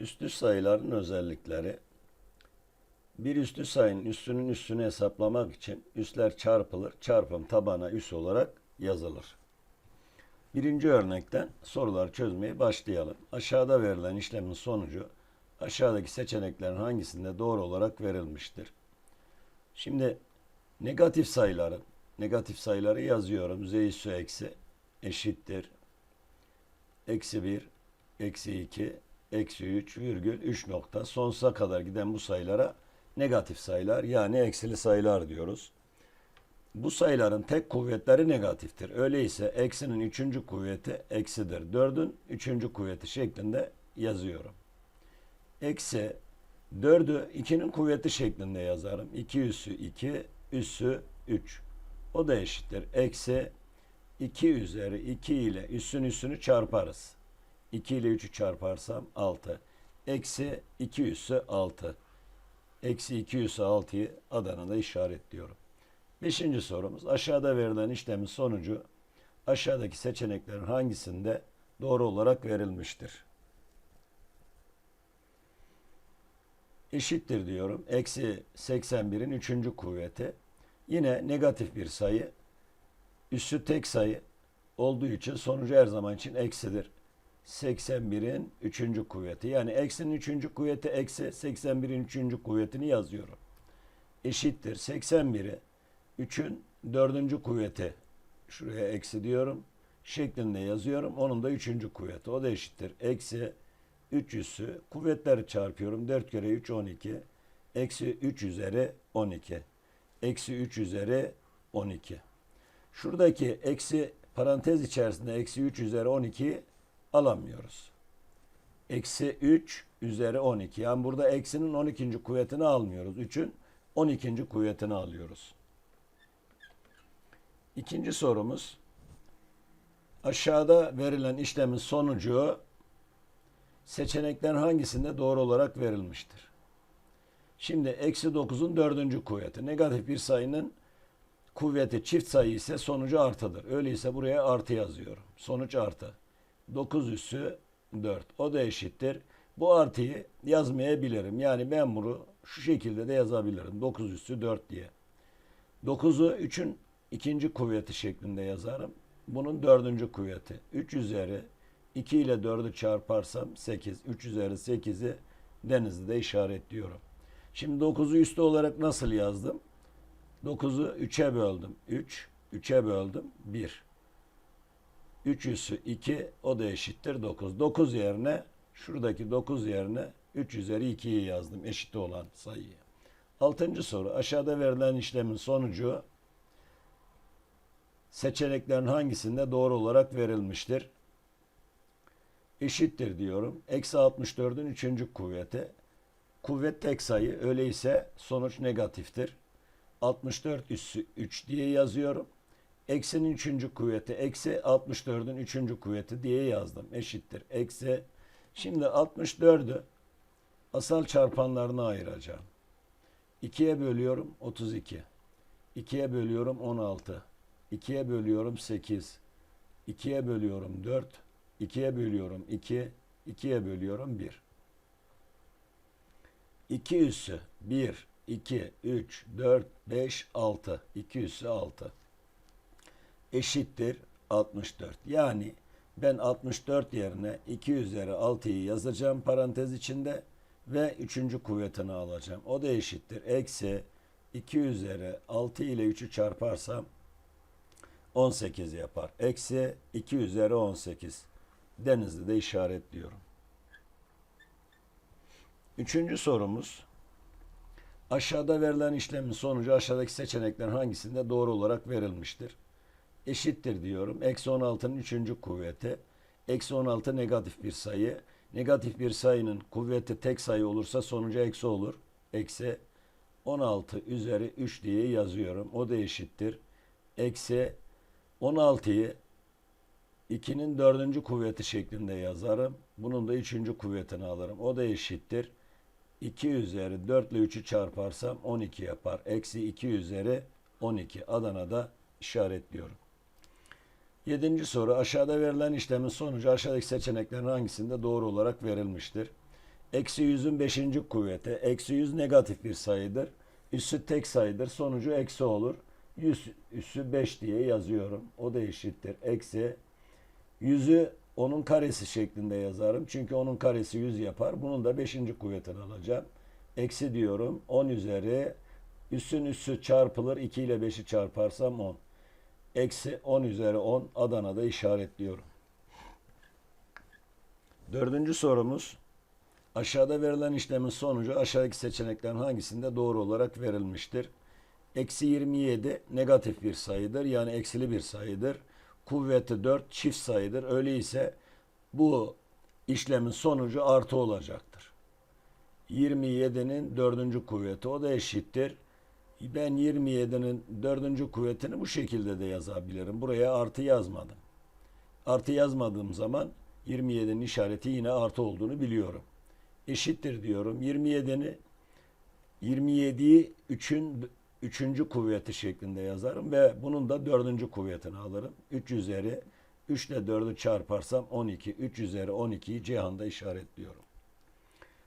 Üstü sayıların özellikleri. Bir üstü sayının üstünün üstünü hesaplamak için üsler çarpılır, çarpım tabana üs olarak yazılır. Birinci örnekten sorular çözmeye başlayalım. Aşağıda verilen işlemin sonucu aşağıdaki seçeneklerin hangisinde doğru olarak verilmiştir? Şimdi negatif sayıların, negatif sayıları yazıyorum. Z üssü eksi eşittir. Eksi 1, eksi 2, eksi 3 virgül 3 nokta sonsuza kadar giden bu sayılara negatif sayılar yani eksili sayılar diyoruz. Bu sayıların tek kuvvetleri negatiftir. Öyleyse eksinin üçüncü kuvveti eksidir. Dördün üçüncü kuvveti şeklinde yazıyorum. Eksi dördü ikinin kuvveti şeklinde yazarım. 2 üssü 2 üssü 3. O da eşittir. Eksi 2 üzeri 2 ile üssün üssünü çarparız. 2 ile 3'ü çarparsam 6. Eksi 2 üssü 6. Eksi 2 üssü 6'yı Adana'da işaretliyorum. Beşinci sorumuz. Aşağıda verilen işlemin sonucu aşağıdaki seçeneklerin hangisinde doğru olarak verilmiştir? Eşittir diyorum. Eksi 81'in üçüncü kuvveti. Yine negatif bir sayı. Üssü tek sayı olduğu için sonucu her zaman için eksidir. 81'in üçüncü kuvveti. Yani eksinin üçüncü kuvveti eksi 81'in üçüncü kuvvetini yazıyorum. Eşittir. 81'i 3'ün dördüncü kuvveti. Şuraya eksi diyorum. Şeklinde yazıyorum. Onun da üçüncü kuvveti. O da eşittir. Eksi 3 üssü. Kuvvetleri çarpıyorum. 4 kere 3 12. Eksi 3 üzeri 12. Eksi 3 üzeri 12. Şuradaki eksi parantez içerisinde eksi 3 üzeri 12 alamıyoruz. Eksi 3 üzeri 12. Yani burada eksinin 12. kuvvetini almıyoruz. 3'ün 12. kuvvetini alıyoruz. İkinci sorumuz. Aşağıda verilen işlemin sonucu seçeneklerin hangisinde doğru olarak verilmiştir? Şimdi eksi 9'un dördüncü kuvveti. Negatif bir sayının kuvveti çift sayı ise sonucu artıdır. Öyleyse buraya artı yazıyorum. Sonuç artı. 9 üssü 4. O da eşittir. Bu artıyı yazmayabilirim. Yani ben bunu şu şekilde de yazabilirim. 9 üssü 4 diye. 9'u 3'ün ikinci kuvveti şeklinde yazarım. Bunun dördüncü kuvveti. 3 üzeri 2 ile 4'ü çarparsam 8. 3 üzeri 8'i denizde işaretliyorum. Şimdi 9'u üstü olarak nasıl yazdım? 9'u 3'e böldüm. 3. 3'e böldüm. 1. 3 üssü 2 o da eşittir 9. 9 yerine şuradaki 9 yerine 3 üzeri 2'yi yazdım eşit olan sayıyı. Altıncı soru aşağıda verilen işlemin sonucu seçeneklerin hangisinde doğru olarak verilmiştir? Eşittir diyorum. Eksi 64'ün üçüncü kuvveti. Kuvvet tek sayı öyleyse sonuç negatiftir. 64 üssü 3 diye yazıyorum. Eksinin üçüncü kuvveti eksi 64'ün üçüncü kuvveti diye yazdım. Eşittir. Eksi. Şimdi 64'ü asal çarpanlarına ayıracağım. 2'ye bölüyorum 32. 2'ye bölüyorum 16. 2'ye bölüyorum 8. 2'ye bölüyorum 4. 2'ye bölüyorum 2. 2'ye bölüyorum 1. 2 üssü 1, 2, 3, 4, 5, 6. 2 üssü 6 eşittir 64. Yani ben 64 yerine 2 üzeri 6'yı yazacağım parantez içinde ve 3. kuvvetini alacağım. O da eşittir. Eksi 2 üzeri 6 ile 3'ü çarparsam 18 yapar. Eksi 2 üzeri 18. Denizli de işaretliyorum. Üçüncü sorumuz. Aşağıda verilen işlemin sonucu aşağıdaki seçeneklerin hangisinde doğru olarak verilmiştir? Eşittir diyorum. Eksi 16'nın üçüncü kuvveti. Eksi 16 negatif bir sayı. Negatif bir sayının kuvveti tek sayı olursa sonucu eksi olur. Eksi 16 üzeri 3 diye yazıyorum. O da eşittir. Eksi 16'yı 2'nin dördüncü kuvveti şeklinde yazarım. Bunun da üçüncü kuvvetini alırım. O da eşittir. 2 üzeri 4 ile 3'ü çarparsam 12 yapar. Eksi 2 üzeri 12. Adana'da işaretliyorum. Yedinci soru aşağıda verilen işlemin sonucu aşağıdaki seçeneklerin hangisinde doğru olarak verilmiştir? Eksi 100'ün 5. kuvveti. Eksi 100 negatif bir sayıdır. Üssü tek sayıdır. Sonucu eksi olur. 100 üssü 5 diye yazıyorum. O da eşittir. Eksi 100'ü onun karesi şeklinde yazarım. Çünkü onun karesi 100 yapar. Bunun da 5. kuvvetini alacağım. Eksi diyorum. 10 üzeri üssün üssü çarpılır. 2 ile 5'i çarparsam 10. Eksi 10 üzeri 10 Adana'da işaretliyorum. Dördüncü sorumuz. Aşağıda verilen işlemin sonucu aşağıdaki seçeneklerin hangisinde doğru olarak verilmiştir? Eksi 27 negatif bir sayıdır. Yani eksili bir sayıdır. Kuvveti 4 çift sayıdır. Öyleyse bu işlemin sonucu artı olacaktır. 27'nin dördüncü kuvveti o da eşittir. Ben 27'nin dördüncü kuvvetini bu şekilde de yazabilirim. Buraya artı yazmadım. Artı yazmadığım zaman 27'nin işareti yine artı olduğunu biliyorum. Eşittir diyorum. 27'ni 27'yi 3'ün 3. kuvveti şeklinde yazarım ve bunun da 4. kuvvetini alırım. 3 üzeri 3 ile 4'ü çarparsam 12. 3 üzeri 12'yi cihanda işaretliyorum.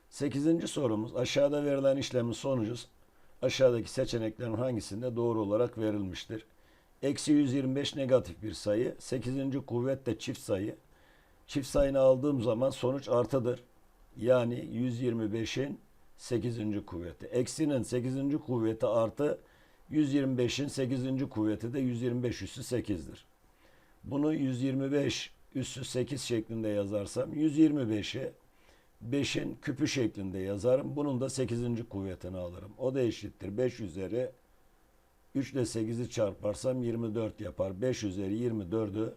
8. sorumuz aşağıda verilen işlemin sonucu aşağıdaki seçeneklerin hangisinde doğru olarak verilmiştir? Eksi 125 negatif bir sayı. 8. kuvvet de çift sayı. Çift sayını aldığım zaman sonuç artıdır. Yani 125'in 8. kuvveti. Eksinin 8. kuvveti artı 125'in 8. kuvveti de 125 üssü 8'dir. Bunu 125 üssü 8 şeklinde yazarsam 125'i 5'in küpü şeklinde yazarım. Bunun da 8. kuvvetini alırım. O da eşittir. 5 üzeri 3 ile 8'i çarparsam 24 yapar. 5 üzeri 24'ü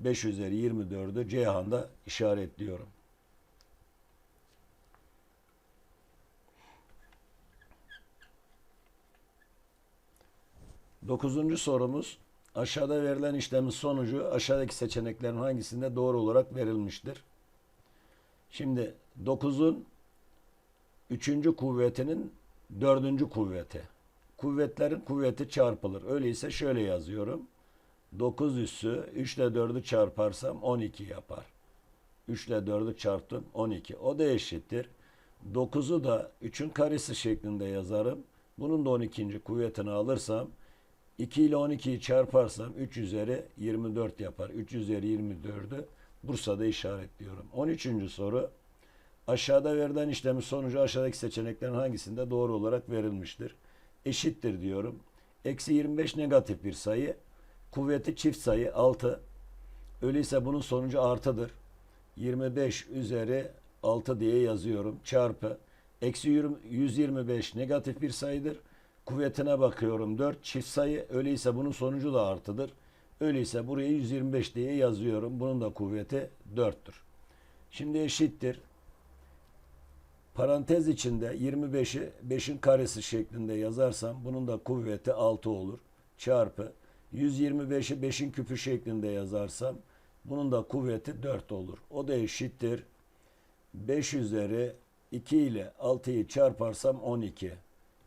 5 üzeri 24'ü Ceyhan'da işaretliyorum. Dokuzuncu sorumuz aşağıda verilen işlemin sonucu aşağıdaki seçeneklerin hangisinde doğru olarak verilmiştir? Şimdi 9'un 3. kuvvetinin 4. kuvveti. Kuvvetlerin kuvveti çarpılır. Öyleyse şöyle yazıyorum. 9 üssü 3 ile 4'ü çarparsam 12 yapar. 3 ile 4'ü çarptım 12. O da eşittir. 9'u da 3'ün karesi şeklinde yazarım. Bunun da 12. kuvvetini alırsam 2 ile 12'yi çarparsam 3 üzeri 24 yapar. 3 üzeri 24'ü Bursa'da işaretliyorum. 13. soru. Aşağıda verilen işlemin sonucu aşağıdaki seçeneklerin hangisinde doğru olarak verilmiştir? Eşittir diyorum. Eksi 25 negatif bir sayı. Kuvveti çift sayı 6. Öyleyse bunun sonucu artıdır. 25 üzeri 6 diye yazıyorum. Çarpı. Eksi 20 125 negatif bir sayıdır. Kuvvetine bakıyorum 4 çift sayı. Öyleyse bunun sonucu da artıdır. Öyleyse buraya 125 diye yazıyorum. Bunun da kuvveti 4'tür. Şimdi eşittir. Parantez içinde 25'i 5'in karesi şeklinde yazarsam bunun da kuvveti 6 olur. Çarpı 125'i 5'in küpü şeklinde yazarsam bunun da kuvveti 4 olur. O da eşittir. 5 üzeri 2 ile 6'yı çarparsam 12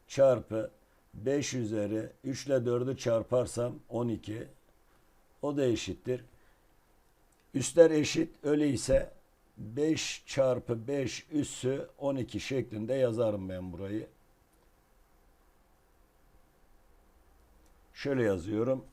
çarpı 5 üzeri 3 ile 4'ü çarparsam 12 o da eşittir. Üstler eşit öyleyse 5 çarpı 5 üssü 12 şeklinde yazarım ben burayı. Şöyle yazıyorum.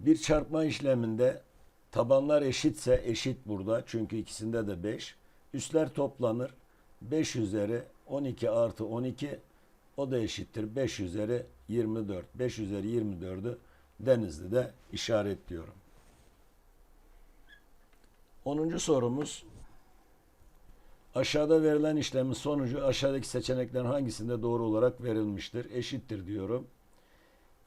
Bir çarpma işleminde tabanlar eşitse eşit burada. Çünkü ikisinde de 5. Üstler toplanır. 5 üzeri 12 artı 12 o da eşittir. 5 üzeri 24. 5 üzeri 24'ü Denizli'de işaretliyorum. 10. sorumuz Aşağıda verilen işlemin sonucu aşağıdaki seçeneklerin hangisinde doğru olarak verilmiştir? Eşittir diyorum.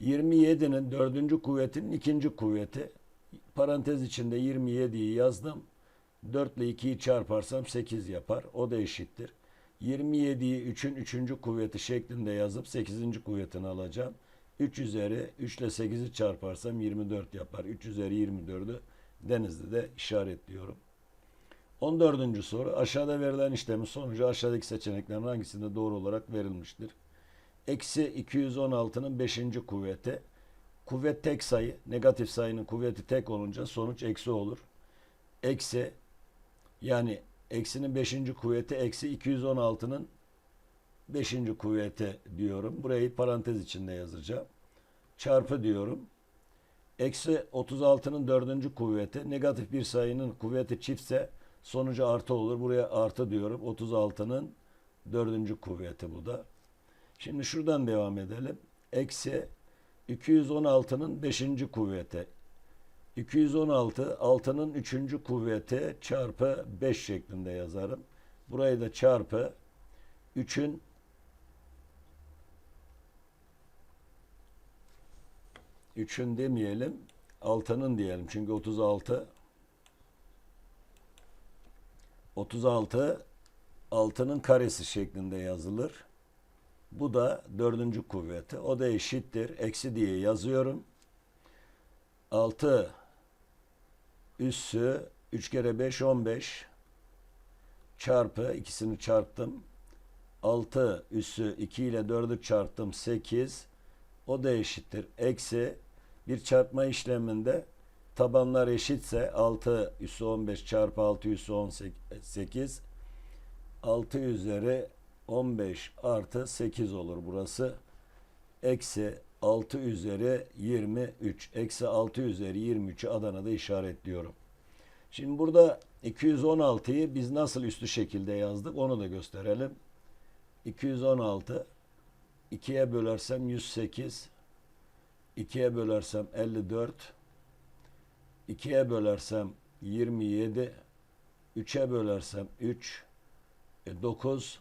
27'nin dördüncü kuvvetinin ikinci kuvveti. Parantez içinde 27'yi yazdım. 4 ile 2'yi çarparsam 8 yapar. O da eşittir. 27'yi 3'ün 3. kuvveti şeklinde yazıp 8. kuvvetini alacağım. 3 üzeri 3 ile 8'i çarparsam 24 yapar. 3 üzeri 24'ü Denizli'de işaretliyorum. 14. soru. Aşağıda verilen işlemin sonucu aşağıdaki seçeneklerin hangisinde doğru olarak verilmiştir? Eksi 216'nın 5. kuvveti. Kuvvet tek sayı. Negatif sayının kuvveti tek olunca sonuç eksi olur. Eksi yani eksinin 5. kuvveti eksi 216'nın 5. kuvveti diyorum. Burayı parantez içinde yazacağım. Çarpı diyorum. Eksi 36'nın 4. kuvveti. Negatif bir sayının kuvveti çiftse sonucu artı olur. Buraya artı diyorum. 36'nın 4. kuvveti bu da. Şimdi şuradan devam edelim. Eksi 216'nın 5. kuvveti. 216 6'nın 3. kuvveti çarpı 5 şeklinde yazarım. Burayı da çarpı 3'ün 3'ün demeyelim. 6'nın diyelim. Çünkü 36 36 6'nın karesi şeklinde yazılır. Bu da dördüncü kuvveti. O da eşittir. Eksi diye yazıyorum. 6 üssü 3 kere 5 15 çarpı ikisini çarptım. 6 üssü 2 ile 4'ü çarptım 8 o da eşittir. Eksi bir çarpma işleminde tabanlar eşitse 6 üssü 15 çarpı 6 üssü 18 6 üzeri 15 artı 8 olur burası. Eksi 6 üzeri 23. Eksi 6 üzeri 23'ü Adana'da işaretliyorum. Şimdi burada 216'yı biz nasıl üstü şekilde yazdık onu da gösterelim. 216 2'ye bölersem 108 2'ye bölersem 54 2'ye bölersem 27 3'e bölersem 3 e, 9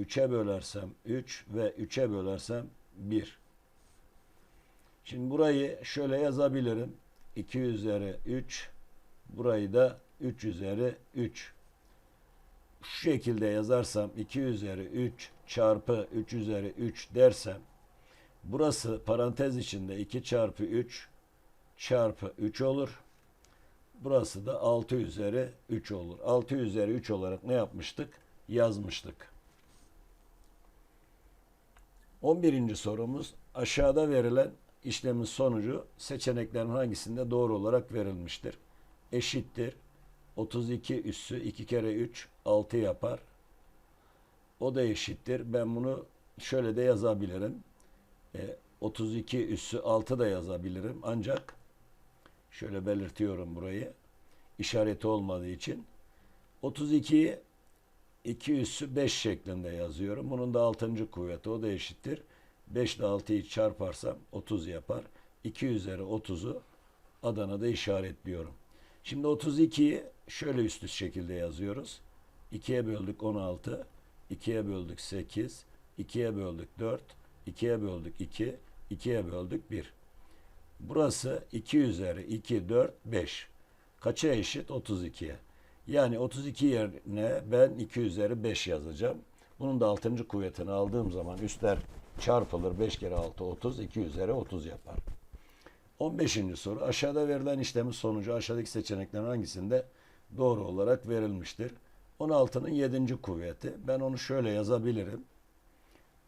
3'e bölersem 3 ve 3'e bölersem 1. Şimdi burayı şöyle yazabilirim. 2 üzeri 3 burayı da 3 üzeri 3. Şu şekilde yazarsam 2 üzeri 3 çarpı 3 üzeri 3 dersem burası parantez içinde 2 çarpı 3 çarpı 3 olur. Burası da 6 üzeri 3 olur. 6 üzeri 3 olarak ne yapmıştık? Yazmıştık. 11. sorumuz aşağıda verilen işlemin sonucu seçeneklerin hangisinde doğru olarak verilmiştir? Eşittir. 32 üssü 2 kere 3 6 yapar. O da eşittir. Ben bunu şöyle de yazabilirim. E, 32 üssü 6 da yazabilirim. Ancak şöyle belirtiyorum burayı. İşareti olmadığı için 32'yi 2 üssü 5 şeklinde yazıyorum. Bunun da 6. kuvveti o da eşittir. 5 ile 6'yı çarparsam 30 yapar. 2 üzeri 30'u Adana'da işaretliyorum. Şimdi 32'yi şöyle üst üste şekilde yazıyoruz. 2'ye böldük 16, 2'ye böldük 8, 2'ye böldük 4, 2'ye böldük 2, 2'ye böldük 1. Burası 2 üzeri 2, 4, 5. Kaça eşit? 32'ye. Yani 32 yerine ben 2 üzeri 5 yazacağım. Bunun da 6. kuvvetini aldığım zaman üstler çarpılır. 5 kere 6 30. 2 üzeri 30 yapar. 15. soru. Aşağıda verilen işlemin sonucu aşağıdaki seçeneklerin hangisinde doğru olarak verilmiştir? 16'nın 7. kuvveti. Ben onu şöyle yazabilirim.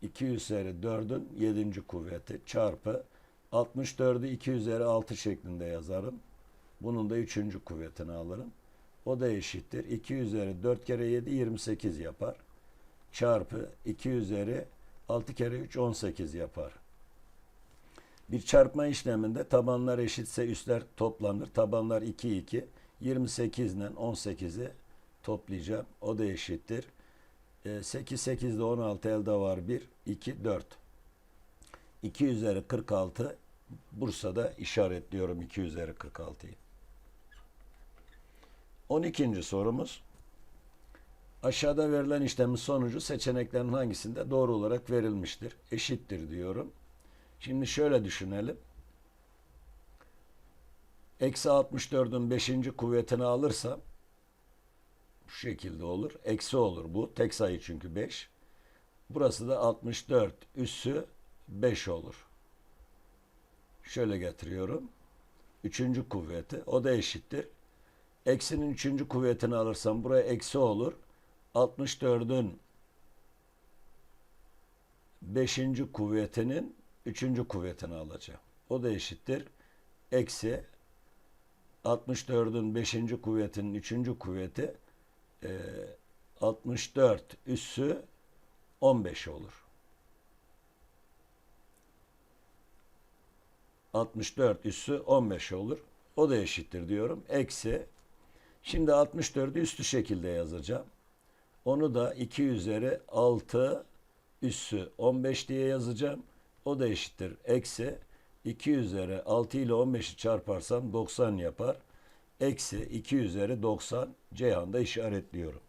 2 üzeri 4'ün 7. kuvveti çarpı 64'ü 2 üzeri 6 şeklinde yazarım. Bunun da 3. kuvvetini alırım. O da eşittir. 2 üzeri 4 kere 7 28 yapar. Çarpı 2 üzeri 6 kere 3 18 yapar. Bir çarpma işleminde tabanlar eşitse üstler toplanır. Tabanlar 2 2. 28 ile 18'i toplayacağım. O da eşittir. 8 8 ile 16 elde var 1 2 4. 2 üzeri 46 Bursa'da işaretliyorum 2 üzeri 46'yı. 12. sorumuz. Aşağıda verilen işlemin sonucu seçeneklerin hangisinde doğru olarak verilmiştir? Eşittir diyorum. Şimdi şöyle düşünelim. Eksi 64'ün 5. kuvvetini alırsam şu şekilde olur. Eksi olur bu. Tek sayı çünkü 5. Burası da 64 üssü 5 olur. Şöyle getiriyorum. Üçüncü kuvveti. O da eşittir. Eksinin üçüncü kuvvetini alırsam buraya eksi olur. 64'ün beşinci kuvvetinin üçüncü kuvvetini alacağım. O da eşittir. Eksi 64'ün 5. kuvvetinin 3. kuvveti e, 64 üssü 15 olur. 64 üssü 15 olur. O da eşittir diyorum. Eksi. Şimdi 64'ü üstü şekilde yazacağım. Onu da 2 üzeri 6 üssü 15 diye yazacağım. O da eşittir. Eksi 2 üzeri 6 ile 15'i çarparsam 90 yapar. Eksi 2 üzeri 90 Ceyhan'da işaretliyorum.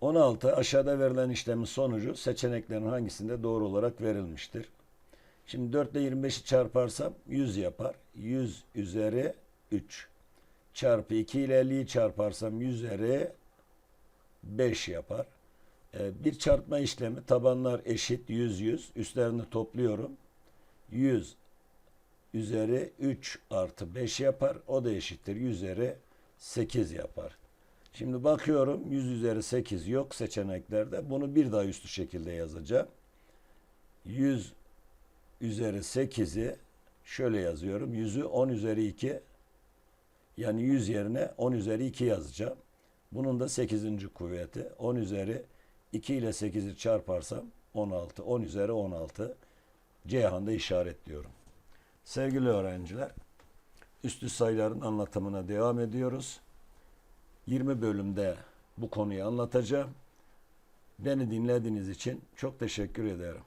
16 aşağıda verilen işlemin sonucu seçeneklerin hangisinde doğru olarak verilmiştir? Şimdi 4 ile 25'i çarparsam 100 yapar. 100 üzeri 3 çarpı 2 ile 50'yi çarparsam 100 üzeri 5 yapar. Ee, bir çarpma işlemi tabanlar eşit 100 100 üstlerini topluyorum. 100 üzeri 3 artı 5 yapar. O da eşittir 100 üzeri 8 yapar. Şimdi bakıyorum 100 üzeri 8 yok seçeneklerde. Bunu bir daha üstü şekilde yazacağım. 100 üzeri 8'i şöyle yazıyorum. 100'ü 10 üzeri 2 yani 100 yerine 10 üzeri 2 yazacağım. Bunun da 8. kuvveti. 10 üzeri 2 ile 8'i çarparsam 16. 10 üzeri 16. Ceyhan'da işaretliyorum. Sevgili öğrenciler, üstü sayıların anlatımına devam ediyoruz. 20 bölümde bu konuyu anlatacağım. Beni dinlediğiniz için çok teşekkür ederim.